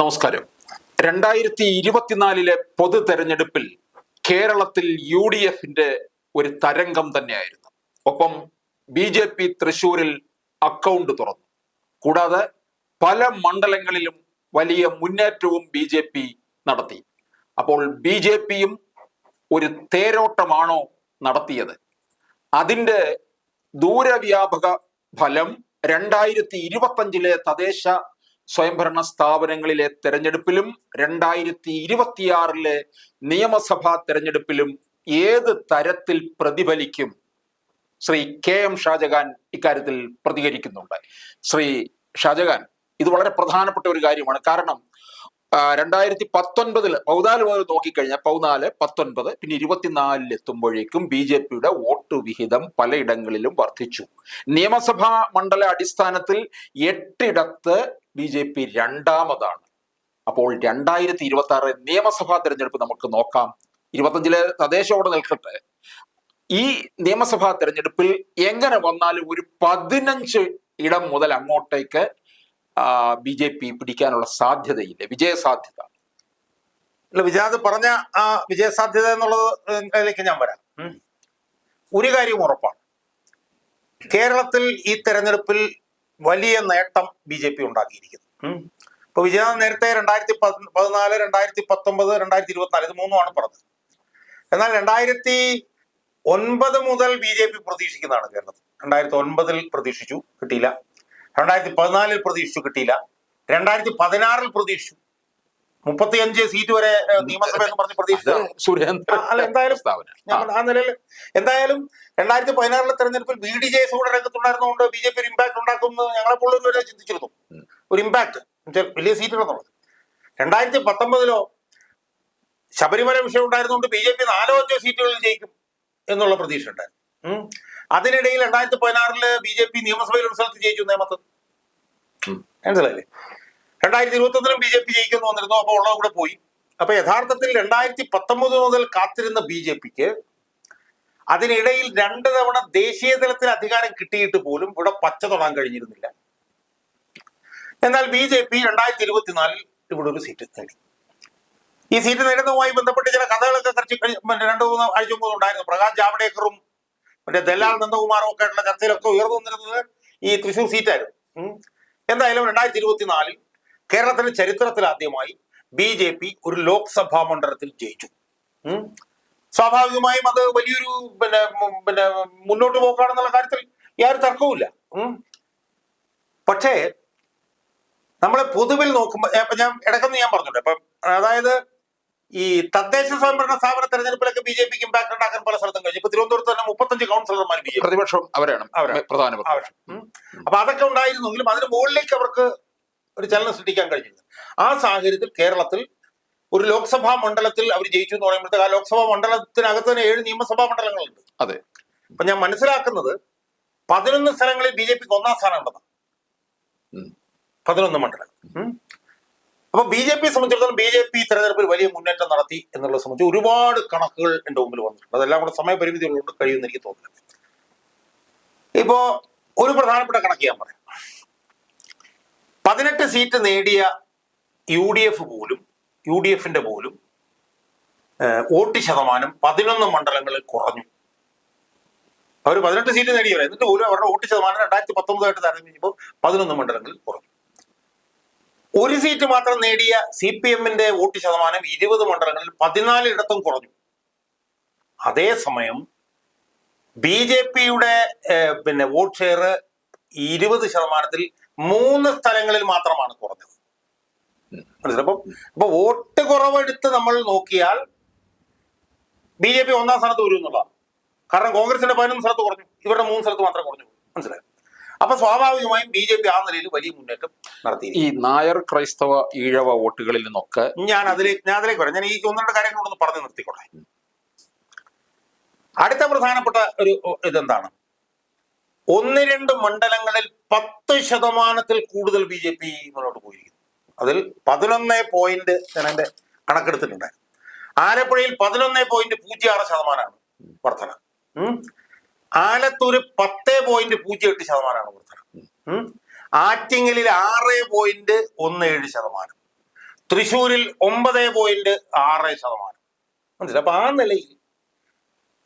നമസ്കാരം. രണ്ടായിരത്തി ഇരുപത്തിനാലിലെ പൊതു തെരഞ്ഞെടുപ്പിൽ കേരളത്തിൽ യു ഡി എഫിന്റെ ഒരു തരംഗം തന്നെയായിരുന്നു. ഒപ്പം ബി ജെ പി തൃശൂരിൽ അക്കൗണ്ട് തുറന്നു. കൂടാതെ പല മണ്ഡലങ്ങളിലും വലിയ മുന്നേറ്റവും ബി ജെ പി നടത്തി. അപ്പോൾ ബി ജെ പിയും ഒരു തേരോട്ടമാണോ നടത്തിയത്? അതിന്റെ ദൂരവ്യാപക ഫലം രണ്ടായിരത്തി ഇരുപത്തഞ്ചിലെ തദ്ദേശ സ്വയംഭരണ സ്ഥാപനങ്ങളിലെ തെരഞ്ഞെടുപ്പിലും രണ്ടായിരത്തി ഇരുപത്തിയാറിലെ നിയമസഭാ തെരഞ്ഞെടുപ്പിലും ഏത് തരത്തിൽ പ്രതിഫലിക്കും? ശ്രീ കെ എം ഷാജഹാൻ ഇക്കാര്യത്തിൽ പ്രതികരിക്കുന്നുണ്ട്. ശ്രീ ഷാജഹാൻ ഇത് വളരെ പ്രധാനപ്പെട്ട ഒരു കാര്യമാണ്. കാരണം രണ്ടായിരത്തി പത്തൊൻപതിൽ പൗനാല് മുതൽ നോക്കിക്കഴിഞ്ഞാൽ പൗനാല് പത്തൊൻപത് പിന്നെ ഇരുപത്തിനാലിൽ എത്തുമ്പോഴേക്കും ബി ജെ പിയുടെ വോട്ട് വിഹിതം പലയിടങ്ങളിലും വർദ്ധിച്ചു. നിയമസഭാ മണ്ഡല അടിസ്ഥാനത്തിൽ എട്ടിടത്ത് ബി ജെ പി രണ്ടാമതാണ്. അപ്പോൾ രണ്ടായിരത്തി ഇരുപത്തി ആറ് നിയമസഭാ തെരഞ്ഞെടുപ്പ് നമുക്ക് നോക്കാം. ഇരുപത്തഞ്ചിലെ തദ്ദേശോടെ നിൽക്കട്ടെ. ഈ നിയമസഭാ തെരഞ്ഞെടുപ്പിൽ എങ്ങനെ വന്നാലും ഒരു പതിനഞ്ച് ഇടം മുതൽ അങ്ങോട്ടേക്ക് ബി ജെ പി പിടിക്കാനുള്ള സാധ്യതയില്ല? വിജയസാധ്യത. അല്ല വിജയാദ് പറഞ്ഞ ആ വിജയസാധ്യത എന്നുള്ളത് അതിലേക്ക് ഞാൻ വരാം. ഒരു കാര്യം ഉറപ്പാണ്. കേരളത്തിൽ ഈ തെരഞ്ഞെടുപ്പിൽ വലിയ നേട്ടം ബി ജെ പി ഉണ്ടാക്കിയിരിക്കുന്നു. ഇപ്പൊ വിജയനാഥ് നേരത്തെ രണ്ടായിരത്തി പതി- പതിനാല് രണ്ടായിരത്തി പത്തൊമ്പത് രണ്ടായിരത്തി ഇരുപത്തിനാല് ഇത് മൂന്നുമാണ് പറഞ്ഞത്. എന്നാൽ രണ്ടായിരത്തി ഒൻപത് മുതൽ ബി ജെ പി പ്രതീക്ഷിക്കുന്നതാണ് കേരളത്തിൽ. രണ്ടായിരത്തി ഒൻപതിൽ പ്രതീക്ഷിച്ചു കിട്ടിയില്ല. രണ്ടായിരത്തി പതിനാലിൽ പ്രതീക്ഷിച്ചു കിട്ടിയില്ല. രണ്ടായിരത്തി പതിനാറിൽ പ്രതീക്ഷിച്ചു. മുപ്പത്തി അഞ്ച് സീറ്റ് വരെ നിയമസഭ എന്ന് പറഞ്ഞ് പ്രതീക്ഷിച്ചു അല്ല, എന്തായാലും ആ, നിലയിൽ എന്തായാലും രണ്ടായിരത്തി പതിനാറിലെ തെരഞ്ഞെടുപ്പിൽ ബി ഡി ജെ എസ് കൂടെ രംഗത്തുണ്ടായിരുന്നതുകൊണ്ട് ബി ജെ പി ഒരു ഇമ്പാക്ട് ഉണ്ടാക്കുമെന്ന് ഞങ്ങളെ പോലും വരെ ചിന്തിച്ചിരുന്നു ഒരു ഇമ്പാക്ട് വലിയ സീറ്റുകളെന്നുള്ളത് രണ്ടായിരത്തി പത്തൊമ്പതിലോ ശബരിമല വിഷയം ഉണ്ടായിരുന്നുകൊണ്ട് ബി ജെ പി നാലോ അഞ്ചോ സീറ്റുകളിൽ ജയിക്കും എന്നുള്ള പ്രതീക്ഷ ഉണ്ടായിരുന്നു. അതിനിടയിൽ രണ്ടായിരത്തി പതിനാറിൽ ബി ജെ പി നിയമസഭയിൽ ഒരു സ്ഥലത്ത് ജയിച്ചു നേമത്ത്. മനസ്സിലായില്ലേ? രണ്ടായിരത്തി ഇരുപത്തി ഒന്നിലും ബി ജെ പി ജയിക്കുന്നു വന്നിരുന്നു അപ്പൊ ഉള്ളത് കൂടെ പോയി. അപ്പൊ യഥാർത്ഥത്തിൽ രണ്ടായിരത്തി പത്തൊമ്പത് മുതൽ കാത്തിരുന്ന ബി ജെ പിക്ക് അതിനിടയിൽ രണ്ട് തവണ ദേശീയ തലത്തിൽ അധികാരം കിട്ടിയിട്ട് പോലും ഇവിടെ പച്ച തൊടാൻ കഴിഞ്ഞിരുന്നില്ല. എന്നാൽ ബി ജെ പി രണ്ടായിരത്തി ഇരുപത്തിനാലിൽ ഇവിടെ ഒരു സീറ്റ് നേടി. ഈ സീറ്റ് നേടുന്നതുമായി ബന്ധപ്പെട്ട് ചില കഥകളൊക്കെ കുറച്ച് രണ്ടു രണ്ട് മൂന്ന് ആഴ്ച മുമ്പ് ഉണ്ടായിരുന്നു. പ്രകാശ് ജാവ്ഡേക്കറും മറ്റേ ദലാൽ നന്ദകുമാറും ഒക്കെ ആയിട്ടുള്ള ചർച്ചയിലൊക്കെ ഉയർന്നു വന്നിരുന്നത് ഈ തൃശൂർ സീറ്റായിരുന്നു. എന്തായാലും രണ്ടായിരത്തി ഇരുപത്തിനാലിൽ കേരളത്തിന്റെ ചരിത്രത്തിൽ ആദ്യമായി ബി ജെ പി ഒരു ലോക്സഭാ മണ്ഡലത്തിൽ ജയിച്ചു. സ്വാഭാവികമായും അത് വലിയൊരു പിന്നെ പിന്നെ മുന്നോട്ട് പോക്കാണെന്നുള്ള കാര്യത്തിൽ യാതൊരു തർക്കവുമില്ല. പക്ഷേ നമ്മളെ പൊതുവിൽ നോക്കുമ്പോൾ ഞാൻ ഇടയ്ക്കൊന്ന് ഞാൻ പറഞ്ഞിട്ടുണ്ട് അപ്പം അതായത് ഈ തദ്ദേശ സ്വയംഭരണ സ്ഥാപന തെരഞ്ഞെടുപ്പിലൊക്കെ ബി ജെ പിക്ക് ഇമ്പാക്ട് ഉണ്ടാക്കാൻ പല സ്ഥലത്തും കഴിഞ്ഞു. ഇപ്പൊ തിരുവനന്തപുരത്ത് തന്നെ മുപ്പത്തഞ്ച് കൗൺസിലർമാർ ബി ജെ പി. പ്രതിപക്ഷം അവരാണ്. പ്രധാന പ്രതിപക്ഷം. അപ്പൊ അതൊക്കെ ഉണ്ടായിരുന്നെങ്കിലും അതിന് മുകളിലേക്ക് അവർക്ക് ഒരു ചലനം സൃഷ്ടിക്കാൻ കഴിഞ്ഞിരുന്നു. ആ സാഹചര്യത്തിൽ കേരളത്തിൽ ഒരു ലോക്സഭാ മണ്ഡലത്തിൽ അവർ ജയിച്ചു എന്ന് പറയുമ്പോഴത്തേക്ക് ആ ലോക്സഭാ മണ്ഡലത്തിനകത്ത് തന്നെ ഏഴ് നിയമസഭാ മണ്ഡലങ്ങളുണ്ട്. അതെ. അപ്പൊ ഞാൻ മനസ്സിലാക്കുന്നത് പതിനൊന്ന് സ്ഥലങ്ങളിൽ ബി ജെ പിക്ക് ഒന്നാം സ്ഥാനം ഉണ്ടെന്ന് ഉം. പതിനൊന്ന് മണ്ഡലം. അപ്പൊ ബി ജെ പി സംബന്ധിച്ചിടത്തോളം ബി ജെ പി തെരഞ്ഞെടുപ്പിൽ വലിയ മുന്നേറ്റം നടത്തി എന്നുള്ളത് സംബന്ധിച്ച് ഒരുപാട് കണക്കുകൾ എന്റെ മുമ്പിൽ വന്നിട്ടുണ്ട്. അതെല്ലാം കൂടെ സമയപരിമിതി കൊണ്ട് കഴിയുമെന്ന് എനിക്ക് തോന്നുന്നു ഇപ്പോ ഒരു പ്രധാനപ്പെട്ട കണക്ക് ഞാൻ പറയാം. പതിനെട്ട് സീറ്റ് നേടിയ യു ഡി എഫ് പോലും യു ഡി എഫിന്റെ പോലും വോട്ട് ശതമാനം പതിനൊന്ന് മണ്ഡലങ്ങളിൽ കുറഞ്ഞു. അവർ പതിനെട്ട് സീറ്റ് നേടിയവരെ. എന്നിട്ട് പോലും അവരുടെ വോട്ട് ശതമാനം രണ്ടായിരത്തി പത്തൊമ്പതായിട്ട് താരതമ്യം ചെയ്യുമ്പോൾ പതിനൊന്ന് മണ്ഡലങ്ങളിൽ കുറഞ്ഞു. ഒരു സീറ്റ് മാത്രം നേടിയ സി പി എമ്മിന്റെ വോട്ട് ശതമാനം ഇരുപത് മണ്ഡലങ്ങളിൽ പതിനാലിടത്തും കുറഞ്ഞു. അതേസമയം ബി ജെ പിയുടെ പിന്നെ വോട്ട് ഷെയർ ഇരുപത് ശതമാനത്തിൽ മൂന്ന് സ്ഥലങ്ങളിൽ മാത്രമാണ് കുറഞ്ഞത്. മനസ്സിലായി? അപ്പം അപ്പൊ വോട്ട് കുറവെടുത്ത് നമ്മൾ നോക്കിയാൽ ബി ജെ പി ഒന്നാം സ്ഥാനത്ത് വരും എന്നുള്ളതാണ്. കാരണം കോൺഗ്രസിന്റെ പതിനൊന്ന് സ്ഥലത്ത് കുറഞ്ഞു. ഇവരുടെ മൂന്ന് സ്ഥലത്ത് മാത്രമേ കുറഞ്ഞു മനസ്സിലായി? അപ്പൊ സ്വാഭാവികമായും ബി ജെ പി ആ നിലയിൽ വലിയ മുന്നേറ്റം നടത്തി ഈ നായർ ക്രൈസ്തവ ഈഴവ വോട്ടുകളിൽ നിന്നൊക്കെ ഞാൻ അതിലേക്ക് ഞാൻ അതിലേക്ക് വരാം. ഞാൻ ഈ ഒന്ന് രണ്ട് കാര്യങ്ങളൊന്ന് പറഞ്ഞു നിർത്തിക്കോട്ടെ. അടുത്ത പ്രധാനപ്പെട്ട ഒരു ഇതെന്താണ്? ഒന്ന് രണ്ട് മണ്ഡലങ്ങളിൽ പത്ത് ശതമാനത്തിൽ കൂടുതൽ ബി ജെ പി മുന്നോട്ട് പോയിരിക്കുന്നു. അതിൽ പതിനൊന്ന് പോയിന്റ് ഞാൻ എന്റെ കണക്കെടുത്തിട്ടുണ്ടായിരുന്നു ആലപ്പുഴയിൽ പതിനൊന്ന് പോയിന്റ് പൂജ്യം ആറ് ശതമാനമാണ് വർധന. ആലത്തൂര് പത്ത് പോയിന്റ് പൂജ്യം എട്ട് ശതമാനമാണ് കൊടുത്തത്. ആറ്റിങ്ങലിൽ ആറ് പോയിന്റ് ഒന്ന് ഏഴ് ശതമാനം. തൃശ്ശൂരിൽ ഒമ്പത് പോയിന്റ് ആറ് ശതമാനം. മനസ്സിലായി? അപ്പൊ ആ നിലയിൽ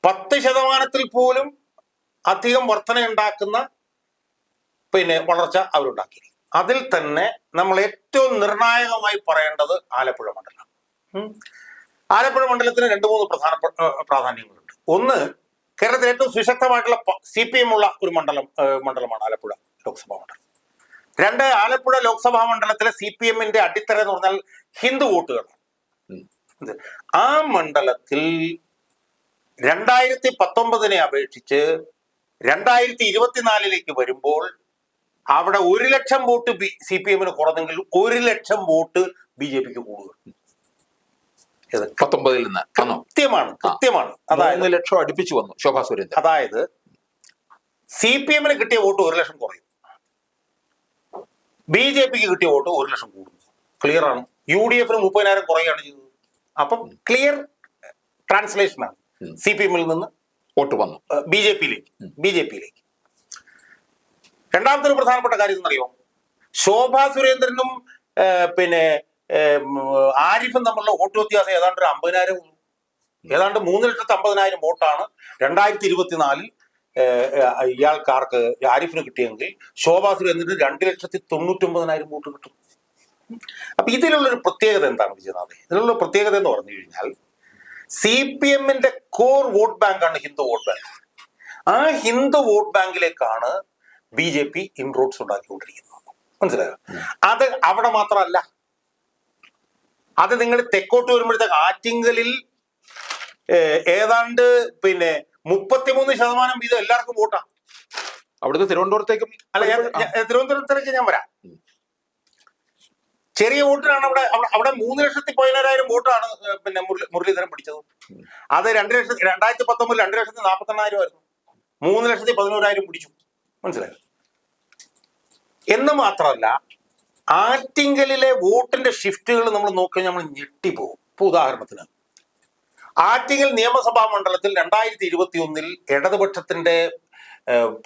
പത്ത് ശതമാനത്തിൽ പോലും അധികം വർധന ഉണ്ടാക്കുന്ന പിന്നെ വളർച്ച അവരുണ്ടാക്കി അതിൽ തന്നെ നമ്മൾ ഏറ്റവും നിർണായകമായി പറയേണ്ടത് ആലപ്പുഴ മണ്ഡലം. ആലപ്പുഴ മണ്ഡലത്തിന് രണ്ട് മൂന്ന് പ്രധാന പ്രാധാന്യങ്ങളുണ്ട്. ഒന്ന് കേരളത്തിൽ ഏറ്റവും സുശക്തമായിട്ടുള്ള സി പി എം ഉള്ള ഒരു മണ്ഡലം മണ്ഡലമാണ് ആലപ്പുഴ ലോക്സഭാ മണ്ഡലം. രണ്ട് ആലപ്പുഴ ലോക്സഭാ മണ്ഡലത്തിലെ സി പി എമ്മിന്റെ അടിത്തറ എന്ന് പറഞ്ഞാൽ ഹിന്ദു വോട്ടുകളാണ്. ആ മണ്ഡലത്തിൽ രണ്ടായിരത്തി പത്തൊമ്പതിനെ അപേക്ഷിച്ച് രണ്ടായിരത്തി ഇരുപത്തിനാലിലേക്ക് വരുമ്പോൾ അവിടെ ഒരു lakh vote B C P എമ്മിന് കുറഞ്ഞെങ്കിൽ ഒരു ലക്ഷം വോട്ട് ബി ജെ പിക്ക് കൂടുതൽ പത്തൊമ്പതിൽ നിന്ന്. വന്നു? കൃത്യമാണ് കൃത്യമാണ്. അതായത് ലക്ഷം അടുപ്പിച്ചു വന്നു ശോഭാ സുരേന്ദ്രൻ. അതായത് സി പി എമ്മിന് കിട്ടിയ വോട്ട് ഒരു ലക്ഷം കുറയും. ബി ജെ പിക്ക് കിട്ടിയ വോട്ട് ഒരു ലക്ഷം കൂടുന്നു. ക്ലിയർ ആണ്? യു ഡി എഫിന് മുപ്പതിനായിരം കുറയുകയാണ് ചെയ്തത്. അപ്പം ക്ലിയർ ട്രാൻസ്ലേഷനാണ് ആണ്. സി പി എമ്മിൽ നിന്ന് വോട്ട് വന്നു. ബി ജെ പിയിലേക്ക് ബി ജെ പിയിലേക്ക് രണ്ടാമത്തെ ഒരു പ്രധാനപ്പെട്ട കാര്യം എന്നറിയോ ശോഭാ സുരേന്ദ്രനും പിന്നെ ആരിഫും തമ്മിലുള്ള വോട്ട് വ്യത്യാസം ഏതാണ്ട് ഒരു അമ്പതിനായിരം. ഏതാണ്ട് മൂന്ന് ലക്ഷത്തി അമ്പതിനായിരം വോട്ടാണ് രണ്ടായിരത്തി ഇരുപത്തിനാലിൽ ഇയാൾക്കാർക്ക് ആരിഫിന് കിട്ടിയെങ്കിൽ ശോഭാ സുരേന്ദ്രന് രണ്ട് ലക്ഷത്തി തൊണ്ണൂറ്റി ഒമ്പതിനായിരം വോട്ട് കിട്ടും. അപ്പൊ ഇതിലുള്ളൊരു പ്രത്യേകത എന്താണ് വിജയനാഥ്? ഇതിലുള്ള പ്രത്യേകത എന്ന് പറഞ്ഞു കഴിഞ്ഞാൽ സി പി എമ്മിന്റെ കോർ വോട്ട് ബാങ്കാണ് ഹിന്ദു വോട്ട് ബാങ്ക്. ആ ഹിന്ദു വോട്ട് ബാങ്കിലേക്കാണ് ബി ജെ പി ഇൻറോഡ്സ് ഉണ്ടാക്കിക്കൊണ്ടിരിക്കുന്നത്. മനസ്സിലായോ? അത് അവിടെ മാത്രമല്ല അത് നിങ്ങൾ തെക്കോട്ട് വരുമ്പോഴത്തേക്ക് ആറ്റിങ്കലിൽ ഏതാണ്ട് പിന്നെ മുപ്പത്തിമൂന്ന് ശതമാനം വീതം എല്ലാവർക്കും വോട്ടാ. അവിടുന്ന് തിരുവനന്തപുരത്തേക്കും അല്ല തിരുവനന്തപുരത്തേക്ക് ഞാൻ വരാം. ചെറിയ വോട്ടിനാണ് അവിടെ അവിടെ- മൂന്ന് ലക്ഷത്തി പതിനേഴായിരം വോട്ടാണ് പിന്നെ മുരളി- മുരളീധരൻ പിടിച്ചത്. അത് രണ്ട് ലക്ഷത്തി രണ്ടായിരത്തി പത്തൊമ്പതിൽ രണ്ട് ലക്ഷത്തി നാൽപ്പത്തി എണ്ണായിരം ആയിരുന്നു. മൂന്ന് ലക്ഷത്തി പതിനോരായിരം പിടിച്ചു. മനസ്സിലായി? എന്ന് മാത്രമല്ല ആറ്റിങ്കലിലെ വോട്ടിന്റെ ഷിഫ്റ്റുകൾ നമ്മൾ നോക്കി നമ്മൾ ഞെട്ടിപ്പോകും. ഇപ്പൊ ഉദാഹരണത്തിന് ആറ്റിങ്ങൽ നിയമസഭാ മണ്ഡലത്തിൽ രണ്ടായിരത്തി ഇരുപത്തി ഒന്നിൽ ഇടതുപക്ഷത്തിന്റെ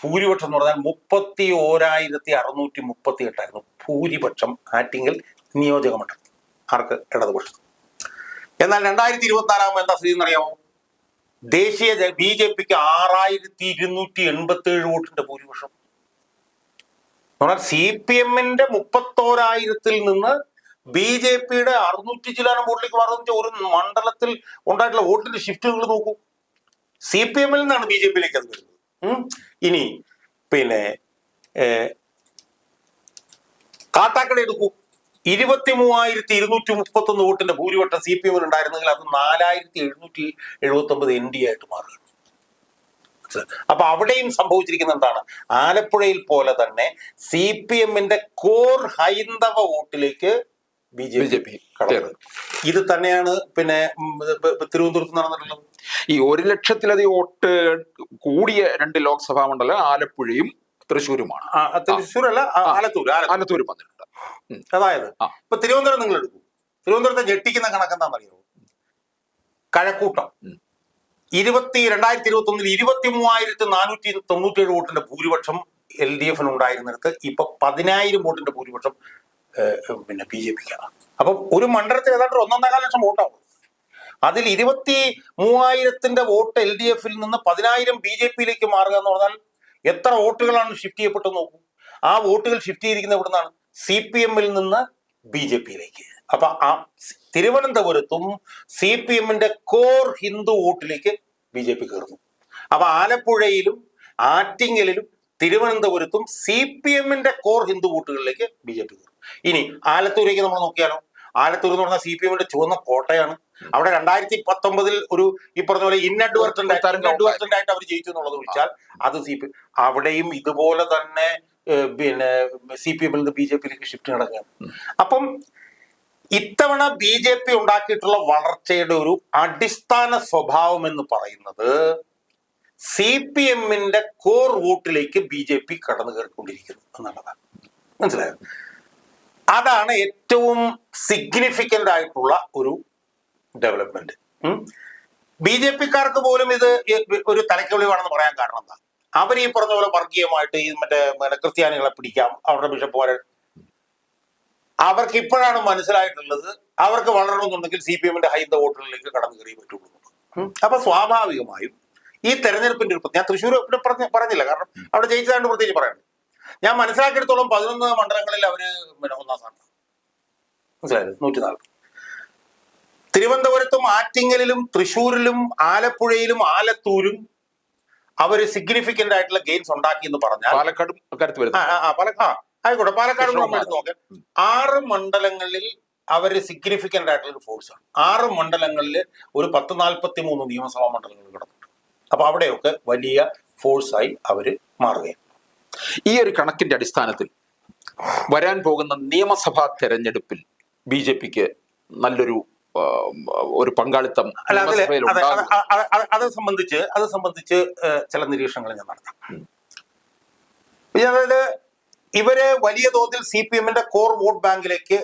ഭൂരിപക്ഷം എന്ന് പറഞ്ഞാൽ മുപ്പത്തി ഓരായിരത്തി അറുന്നൂറ്റി മുപ്പത്തി എട്ടായിരുന്നു ഭൂരിപക്ഷം ആറ്റിങ്ങൽ നിയോജക മണ്ഡലം ആർക്ക്? ഇടതുപക്ഷം എന്നാൽ രണ്ടായിരത്തി ഇരുപത്തിനാലാകുമ്പോൾ എന്താ സ്ഥിതി എന്നറിയാമോ? ദേശീയ ബി ജെ പിക്ക് ആറായിരത്തി ഇരുന്നൂറ്റി എൺപത്തി ഏഴ് വോട്ടിന്റെ ഭൂരിപക്ഷം. സി പി എമ്മിന്റെ മുപ്പത്തോരായിരത്തിൽ നിന്ന് ബി ജെ പിയുടെ അറുന്നൂറ്റി ചിലാനം വോട്ടിലേക്ക് മാറുന്ന ഒരു മണ്ഡലത്തിൽ ഉണ്ടായിട്ടുള്ള വോട്ടിന്റെ ഷിഫ്റ്റുകൾ നോക്കൂ. സി പി എമ്മിൽ നിന്നാണ് ബി ജെ പിയിലേക്ക് അത് വരുന്നത്. ഇനി പിന്നെ കാട്ടാക്കട എടുക്കൂ. ഇരുപത്തി മൂവായിരത്തി ഇരുന്നൂറ്റി മുപ്പത്തി ഒന്ന് വോട്ടിന്റെ ഭൂരിപക്ഷം സി പി എമ്മിൽ ഉണ്ടായിരുന്നെങ്കിൽ അത് നാലായിരത്തി എഴുന്നൂറ്റി എഴുപത്തി ഒമ്പത് എൻ ഡി ആയിട്ട് മാറുകയാണ്. അപ്പൊ അവിടെയും സംഭവിച്ചിരിക്കുന്ന എന്താണ്? ആലപ്പുഴയിൽ പോലെ തന്നെ സി പി എമ്മിന്റെ കോർ ഹൈന്ദവ വോട്ടിലേക്ക് ബി ജെ പി ഇത് തന്നെയാണ് പിന്നെ തിരുവനന്തപുരത്ത് നടന്നിട്ടുള്ളത്. ഈ ഒരു ലക്ഷത്തിലധികം വോട്ട് കൂടിയ രണ്ട് ലോക്സഭാ മണ്ഡലം ആലപ്പുഴയും തൃശ്ശൂരുമാണ്. ആ. ആലത്തൂർ ആലത്തൂർ ആലത്തൂരും വന്നിട്ടുണ്ട്. അതായത്. ഇപ്പൊ തിരുവനന്തപുരം നിങ്ങൾ എടുക്കൂ തിരുവനന്തപുരത്തെ ഞെട്ടിക്കുന്ന കണക്ക് പറയുന്നത് കഴക്കൂട്ടം. ഇരുപത്തി രണ്ടായിരത്തി ഇരുപത്തി ഒന്നിൽ ഇരുപത്തി മൂവായിരത്തി നാനൂറ്റി തൊണ്ണൂറ്റി ഏഴ് വോട്ടിന്റെ ഭൂരിപക്ഷം എൽ ഡി എഫിന് ഉണ്ടായിരുന്നിടത്ത് ഇപ്പൊ പതിനായിരം വോട്ടിന്റെ ഭൂരിപക്ഷം പിന്നെ ബി ജെ പിക്കാണ്. അപ്പം ഒരു മണ്ഡലത്തിൽ ഏതാണ്ട് ഒന്നൊന്നേകാൽ ലക്ഷം വോട്ടാവും. അതിൽ ഇരുപത്തി മൂവായിരത്തിന്റെ വോട്ട് എൽ ഡി എഫിൽ നിന്ന് പതിനായിരം ബി ജെ പിയിലേക്ക് മാറുക എന്ന് പറഞ്ഞാൽ എത്ര വോട്ടുകളാണ് ഷിഫ്റ്റ് ചെയ്യപ്പെട്ടു നോക്കൂ. ആ വോട്ടുകൾ ഷിഫ്റ്റ് ചെയ്തിരിക്കുന്നത് എവിടുന്നാണ്? സി പി എമ്മിൽ നിന്ന് ബി ജെ പിയിലേക്ക്. അപ്പൊ ആ തിരുവനന്തപുരത്തും സി പി എമ്മിന്റെ കോർ ഹിന്ദു വോട്ടിലേക്ക് ബി ജെ പി കയറുന്നു. അപ്പൊ ആലപ്പുഴയിലും ആറ്റിങ്ങലിലും തിരുവനന്തപുരത്തും സി പി എമ്മിന്റെ കോർ ഹിന്ദു വോട്ടുകളിലേക്ക് ബി ജെ പി കയറും ഇനി ആലത്തൂരേക്ക് നമ്മൾ നോക്കിയാലോ? ആലത്തൂർ എന്ന് പറഞ്ഞാൽ സി പി എമ്മിന്റെ ചുവന്ന കോട്ടയാണ്. അവിടെ രണ്ടായിരത്തി പത്തൊമ്പതിൽ ഒരു ഈ പറഞ്ഞ പോലെ ഇന്നഡ്വർട്ടന്റ് തരംഗം ഇന്നഡ്വർട്ടന്റ് ആയിട്ട് അവർ ജയിച്ചു എന്നുള്ളത് വിളിച്ചാൽ അത് സി പി അവിടെയും ഇതുപോലെ തന്നെ പിന്നെ സി പി എമ്മിൽ നിന്ന് ബി ജെ പിയിലേക്ക് ഷിഫ്റ്റ് നടക്കുകയാണ്. അപ്പം ഇത്തവണ ബി ജെ പി ഉണ്ടാക്കിയിട്ടുള്ള വളർച്ചയുടെ ഒരു അടിസ്ഥാന സ്വഭാവം എന്ന് പറയുന്നത് സി പി എമ്മിന്റെ കോർ വോട്ടിലേക്ക് ബി ജെ പി കടന്നു കയറിക്കൊണ്ടിരിക്കുന്നു എന്നുള്ളതാണ്. മനസ്സിലായോ? അതാണ് ഏറ്റവും സിഗ്നിഫിക്കന്റ് ആയിട്ടുള്ള ഒരു ഡെവലപ്മെന്റ് ബി ജെ പിക്കാർക്ക് പോലും ഇത് ഒരു തലയ്ക്കൊളിവാണെന്ന് പറയാൻ കാരണം എന്താ? അവർ ഈ പറഞ്ഞ പോലെ വർഗീയമായിട്ട് ഈ മറ്റേ ക്രിസ്ത്യാനികളെ പിടിക്കാം അവരുടെ ബിഷപ്പുമാരെ അവർക്ക് ഇപ്പോഴാണ് മനസ്സിലായിട്ടുള്ളത് അവർക്ക് വളരണമെന്നുണ്ടെങ്കിൽ സി പി എമ്മിന്റെ ഹൈന്ദ വോട്ടുകളിലേക്ക് കടന്നു കയറി പറ്റുള്ളൂ. അപ്പൊ സ്വാഭാവികമായും ഈ തെരഞ്ഞെടുപ്പിന്റെ ഒരു ഞാൻ തൃശ്ശൂർ ഇവിടെ പറഞ്ഞ പറഞ്ഞില്ല. കാരണം അവിടെ ജയിച്ചതാണ്ട് പ്രത്യേകിച്ച് പറയണം ഞാൻ മനസ്സിലാക്കിയെടുത്തോളം പതിനൊന്ന് മണ്ഡലങ്ങളിൽ അവർ പിന്നെ ഒന്നാം സ്ഥാനത്ത് മനസ്സിലായത് നൂറ്റി നാൽപ്പത് തിരുവനന്തപുരത്തും ആറ്റിങ്ങലിലും തൃശ്ശൂരിലും ആലപ്പുഴയിലും ആലത്തൂരും അവർ സിഗ്നിഫിക്കന്റ് ആയിട്ടുള്ള ഗെയിംസ് ഉണ്ടാക്കി എന്ന് പറഞ്ഞാൽ പാലക്കാടും അക്കാര്യത്തിൽ ആയിക്കോട്ടെ. പാലക്കാട് ആറ് മണ്ഡലങ്ങളിൽ അവർ സിഗ്നിഫിക്കന്റ് ആയിട്ടുള്ള ഒരു ഫോഴ്സ് ആണ്. ആറ് മണ്ഡലങ്ങളിൽ ഒരു പത്ത് നാൽപ്പത്തി മൂന്ന് നിയമസഭാ മണ്ഡലങ്ങൾ കിടന്നിട്ടുണ്ട് അപ്പൊ അവിടെയൊക്കെ വലിയ ഫോഴ്സായി അവർ മാറുകയാണ്. ഈ ഒരു കണക്കിന്റെ അടിസ്ഥാനത്തിൽ വരാൻ പോകുന്ന നിയമസഭാ തെരഞ്ഞെടുപ്പിൽ ബി ജെ പിക്ക് നല്ലൊരു ഒരു പങ്കാളിത്തം അത് സംബന്ധിച്ച് അത് സംബന്ധിച്ച് ചില നിരീക്ഷണങ്ങൾ ഞാൻ നടത്താം. അതായത് ഇവർ വലിയ തോതിൽ സി പി എമ്മിന്റെ കോർ വോട്ട് ബാങ്കിലേക്ക്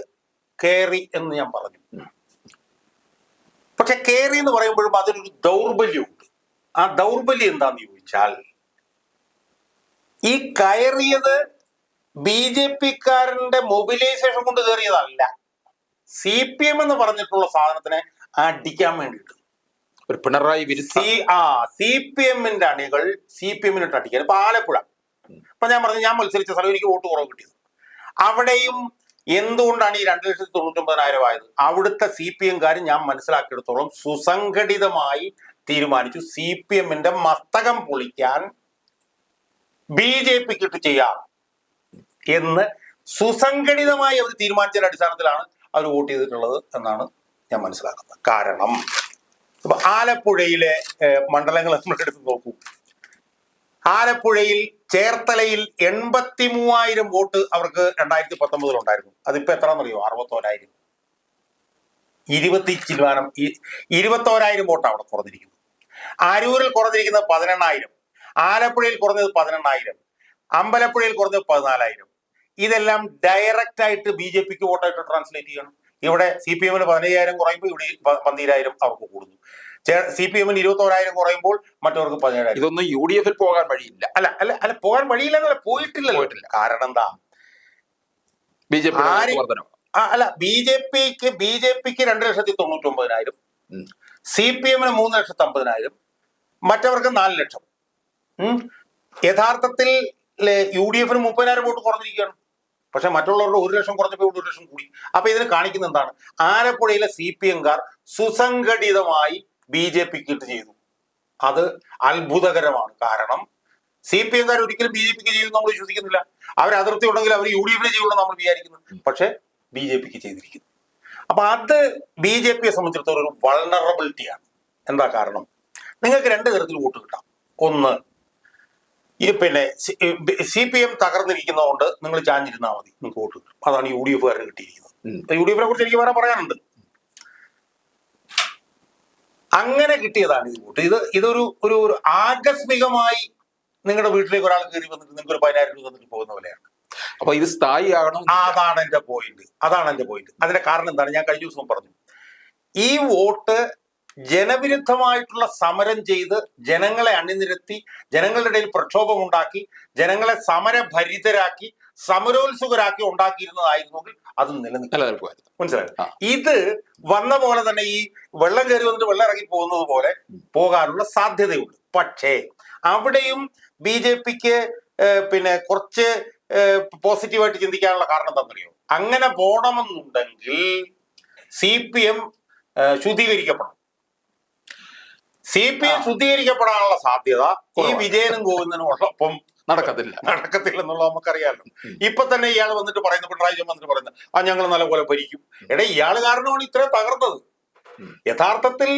കയറി എന്ന് ഞാൻ പറഞ്ഞു. പക്ഷെ കയറി എന്ന് പറയുമ്പോഴും അതിനൊരു ദൗർബല്യമുണ്ട്. ആ ദൗർബല്യം എന്താന്ന് ചോദിച്ചാൽ ഈ കയറിയത് ബി ജെ പിക്കാരന്റെ മൊബിലൈസേഷൻ കൊണ്ട് കയറിയതല്ല. സി പി എം എന്ന് പറഞ്ഞിട്ടുള്ള സാധനത്തിനെ അടിക്കാൻ വേണ്ടിയിട്ട്. ഒരു പിണറായി സി ആ സി പി എമ്മിന്റെ അണികൾ സി പി എമ്മിനിട്ട് അടിക്കാൻ. ഇപ്പൊ ആലപ്പുഴ. ഇപ്പൊ ഞാൻ പറഞ്ഞു ഞാൻ മത്സരിച്ച സ്ഥലം എനിക്ക് വോട്ട് കുറവ് കിട്ടിയത്. അവിടെയും എന്തുകൊണ്ടാണ് ഈ രണ്ട് ലക്ഷത്തി തൊണ്ണൂറ്റൊമ്പതിനായിരം ആയത്? അവിടുത്തെ സി പി എംകാർ ഞാൻ മനസ്സിലാക്കിയെടുത്തോളം സുസംഘടിതമായി തീരുമാനിച്ചു. സി പി എമ്മിന്റെ മസ്തകം പൊളിക്കാൻ ബി ജെ പിക്ക് ഇട്ട് ചെയ്യാം എന്ന് സുസംഘടിതമായി അവർ തീരുമാനിച്ചതിന്റെ അടിസ്ഥാനത്തിലാണ് അവർ വോട്ട് ചെയ്തിട്ടുള്ളത് എന്നാണ് ഞാൻ മനസ്സിലാക്കുന്നത്. കാരണം ആലപ്പുഴയിലെ മണ്ഡലങ്ങൾ നമ്മൾ എടുത്ത് നോക്കൂ. ആലപ്പുഴയിൽ ചേർത്തലയിൽ എൺപത്തി മൂവായിരം വോട്ട് അവർക്ക് രണ്ടായിരത്തി പത്തൊമ്പതിൽ ഉണ്ടായിരുന്നു. അതിപ്പോ എത്രയെന്നറിയോ അറുപത്തോരായിരം. ഇരുപത്തി ഈ ഇരുപത്തോരായിരം വോട്ട് അവിടെ കുറഞ്ഞിരിക്കുന്നു അരൂരിൽ കുറഞ്ഞിരിക്കുന്നത് പതിനെണ്ണായിരം. ആലപ്പുഴയിൽ കുറഞ്ഞത് പതിനെണ്ണായിരം. അമ്പലപ്പുഴയിൽ കുറഞ്ഞത് പതിനാലായിരം. ഇതെല്ലാം ഡയറക്റ്റ് ആയിട്ട് ബി ജെ പിക്ക് വോട്ടായിട്ട് ട്രാൻസ്ലേറ്റ് ചെയ്യണം. ഇവിടെ സി പി എമ്മിന് പതിനയ്യായിരം കുറയുമ്പോൾ ഇവിടെ പന്തീരായിരം അവർക്ക് കൂടുന്നു. സി പി എമ്മിന് ഇരുപത്തോരായിരം കുറയുമ്പോൾ മറ്റവർക്ക് പതിനേഴായിരം. ഇതൊന്നും യു ഡി എഫിൽ പോകാൻ വഴിയില്ല. അല്ല അല്ല അല്ല പോകാൻ വഴിയില്ല എന്നല്ല പോയിട്ടില്ല. പോയിട്ടില്ല കാരണം എന്താ? ബി ജെ പി അല്ല ബി ജെ പിക്ക് ബി ജെ പിക്ക് രണ്ട് ലക്ഷത്തി തൊണ്ണൂറ്റി ഒമ്പതിനായിരം സി പി എമ്മിന് മൂന്ന് ലക്ഷത്തി അമ്പതിനായിരം മറ്റവർക്ക് നാല് ലക്ഷം. യഥാർത്ഥത്തിൽ യു ഡി എഫിന് മുപ്പതിനായിരം വോട്ട് കുറഞ്ഞിരിക്കുകയാണ്. പക്ഷെ മറ്റുള്ളവരുടെ ഒരു ലക്ഷം കുറഞ്ഞപ്പോൾ ഒരു ലക്ഷം കൂടി. അപ്പൊ ഇതിന് കാണിക്കുന്ന എന്താണ്? ആലപ്പുഴയിലെ സി പി എംകാർ സുസംഘടിതമായി ബി ജെ പിക്ക് ഇട്ട് ചെയ്തു. അത് അത്ഭുതകരമാണ്. കാരണം സി പി എംകാർ ഒരിക്കലും ബി ജെ പിക്ക് ചെയ്യുമെന്ന് നമ്മൾ വിശ്വസിക്കുന്നില്ല. അവർ അതിർത്തി ഉണ്ടെങ്കിൽ അവർ യു ഡി എഫിന് ചെയ്യുള്ളൂ നമ്മൾ വിചാരിക്കുന്നു പക്ഷെ ബി ജെ പിക്ക് ചെയ്തിരിക്കുന്നു. അപ്പൊ അത് ബി ജെ പിയെ സംബന്ധിച്ചിടത്തോളം ഒരു വൾണറബിലിറ്റിയാണ് എന്താ കാരണം? നിങ്ങൾക്ക് രണ്ട് തരത്തിൽ വോട്ട് കിട്ടാം. ഒന്ന് ഈ പിന്നെ സി പി എം തകർന്നിരിക്കുന്നതുകൊണ്ട് നിങ്ങൾ ചാഞ്ഞിരുന്നാൽ മതി. നിങ്ങൾക്ക് വോട്ട് കിട്ടും. അതാണ് യു ഡി എഫുകാരന് കിട്ടിയിരിക്കുന്നത്. യു ഡി എഫിനെ കുറിച്ച് എനിക്ക് വേറെ പറയാനുണ്ട്. അങ്ങനെ കിട്ടിയതാണ് ഈ വോട്ട് ഇത് ഇതൊരു ഒരു ഒരു ആകസ്മികമായി നിങ്ങളുടെ വീട്ടിലേക്ക് ഒരാൾ കയറി വന്നിട്ട് നിങ്ങൾക്ക് ഒരു പതിനായിരം രൂപ തന്നിട്ട് പോകുന്ന പോലെയാണ്. അപ്പൊ ഇത് സ്ഥായി ആകണം അതാണ് എന്റെ പോയിന്റ് അതാണ് എന്റെ പോയിന്റ് അതിന്റെ കാരണം എന്താണ്? ഞാൻ കഴിഞ്ഞ ദിവസം പറഞ്ഞു. ഈ വോട്ട് ജനവിരുദ്ധമായിട്ടുള്ള സമരം ചെയ്ത് ജനങ്ങളെ അണിനിരത്തി ജനങ്ങളുടെ ഇടയിൽ പ്രക്ഷോഭമുണ്ടാക്കി ജനങ്ങളെ സമരഭരിതരാക്കി സമരോത്സുകരാക്കി ഉണ്ടാക്കിയിരുന്നതായിരുന്നെങ്കിൽ അത് നിലനിൽക്കുമായിരുന്നു. മനസ്സിലായി? ഇത് വന്ന പോലെ തന്നെ ഈ വെള്ളം കയറി വന്നിട്ട് വെള്ളം ഇറങ്ങി പോകുന്നത് പോലെ പോകാനുള്ള സാധ്യതയുണ്ട്. പക്ഷേ അവിടെയും ബി ജെ പിക്ക് പിന്നെ കുറച്ച് പോസിറ്റീവായിട്ട് ചിന്തിക്കാനുള്ള കാരണം എന്താണെന്നറിയോ അങ്ങനെ പോകണമെന്നുണ്ടെങ്കിൽ സി പി എം ശുദ്ധീകരിക്കപ്പെടണം. സി പി എം ശുദ്ധീകരിക്കപ്പെടാനുള്ള സാധ്യത ഈ. വിജയനും ഗോവിന്ദനും ഉള്ളപ്പം നടക്കത്തില്ല. നടക്കത്തില്ല എന്നുള്ളത് നമുക്കറിയാലോ ഇപ്പൊ തന്നെ ഇയാൾ വന്നിട്ട് പറയുന്നത് പിണറായി വിജയൻ വന്നിട്ട് പറയുന്നത് ആ ഞങ്ങൾ നല്ലപോലെ ഭരിക്കും. എടാ ഇയാൾ കാരണമാണ് ഇത്രയും തകർന്നത്. യഥാർത്ഥത്തിൽ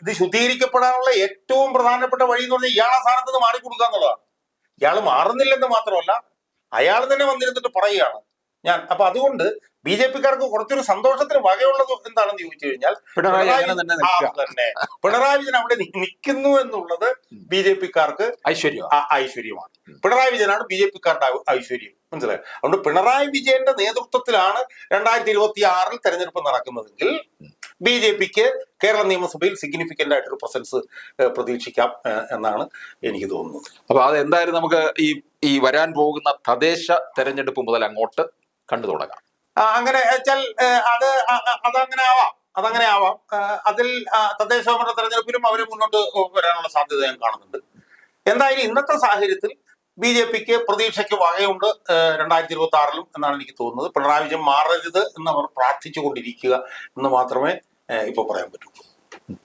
ഇത് ശുദ്ധീകരിക്കപ്പെടാനുള്ള ഏറ്റവും പ്രധാനപ്പെട്ട വഴി എന്ന് പറഞ്ഞാൽ ഇയാളെ സ്ഥാനത്ത് നിന്ന് മാറിക്കൊടുക്കുക എന്നുള്ളതാണ്. ഇയാൾ മാറുന്നില്ലെന്ന് മാത്രമല്ല അയാൾ തന്നെ വന്നിരുന്നിട്ട് പറയുകയാണ് ഞാൻ അപ്പൊ അതുകൊണ്ട് ബി ജെ പിക്കാർക്ക് കുറച്ചൊരു സന്തോഷത്തിന് വകയുള്ളത് എന്താണെന്ന് ചോദിച്ചു കഴിഞ്ഞാൽ പിണറായി തന്നെ പിണറായി വിജയൻ അവിടെ നിൽക്കുന്നു എന്നുള്ളത് ബി ജെ പിക്കാർക്ക് ഐശ്വര്യം ഐശ്വര്യമാണ്. പിണറായി വിജയനാണ് ബി ജെ പിക്കാരുടെ ഐശ്വര്യം. മനസ്സിലായി? അതുകൊണ്ട് പിണറായി വിജയന്റെ നേതൃത്വത്തിലാണ് രണ്ടായിരത്തി ഇരുപത്തി ആറിൽ തെരഞ്ഞെടുപ്പ് നടക്കുന്നതെങ്കിൽ ബി ജെ പിക്ക് കേരള നിയമസഭയിൽ സിഗ്നിഫിക്കന്റ് ആയിട്ടൊരു പ്രസൻസ് പ്രതീക്ഷിക്കാം എന്നാണ് എനിക്ക് തോന്നുന്നത്. അപ്പൊ അത് എന്തായാലും നമുക്ക് ഈ ഈ വരാൻ പോകുന്ന തദ്ദേശ തെരഞ്ഞെടുപ്പ് മുതൽ അങ്ങോട്ട് കണ്ടു തുടങ്ങാം. അങ്ങനെ വെച്ചാൽ അത് അതങ്ങനെ ആവാം. അതങ്ങനെ ആവാം. അതിൽ തദ്ദേശ സ്വയംഭരണ തെരഞ്ഞെടുപ്പിലും അവരെ മുന്നോട്ട് വരാനുള്ള സാധ്യത ഞാൻ കാണുന്നുണ്ട്. എന്തായാലും ഇന്നത്തെ സാഹചര്യത്തിൽ ബി ജെ പിക്ക് പ്രതീക്ഷയ്ക്ക് വകയുണ്ട് രണ്ടായിരത്തി ഇരുപത്തി ആറിലും എന്നാണ് എനിക്ക് തോന്നുന്നത്. പിണറായി വിജയൻ മാറരുത് എന്ന് അവർ പ്രാർത്ഥിച്ചുകൊണ്ടിരിക്കുക എന്ന് മാത്രമേ ഇപ്പൊ ഇപ്പോൾ പറയാൻ പറ്റൂ.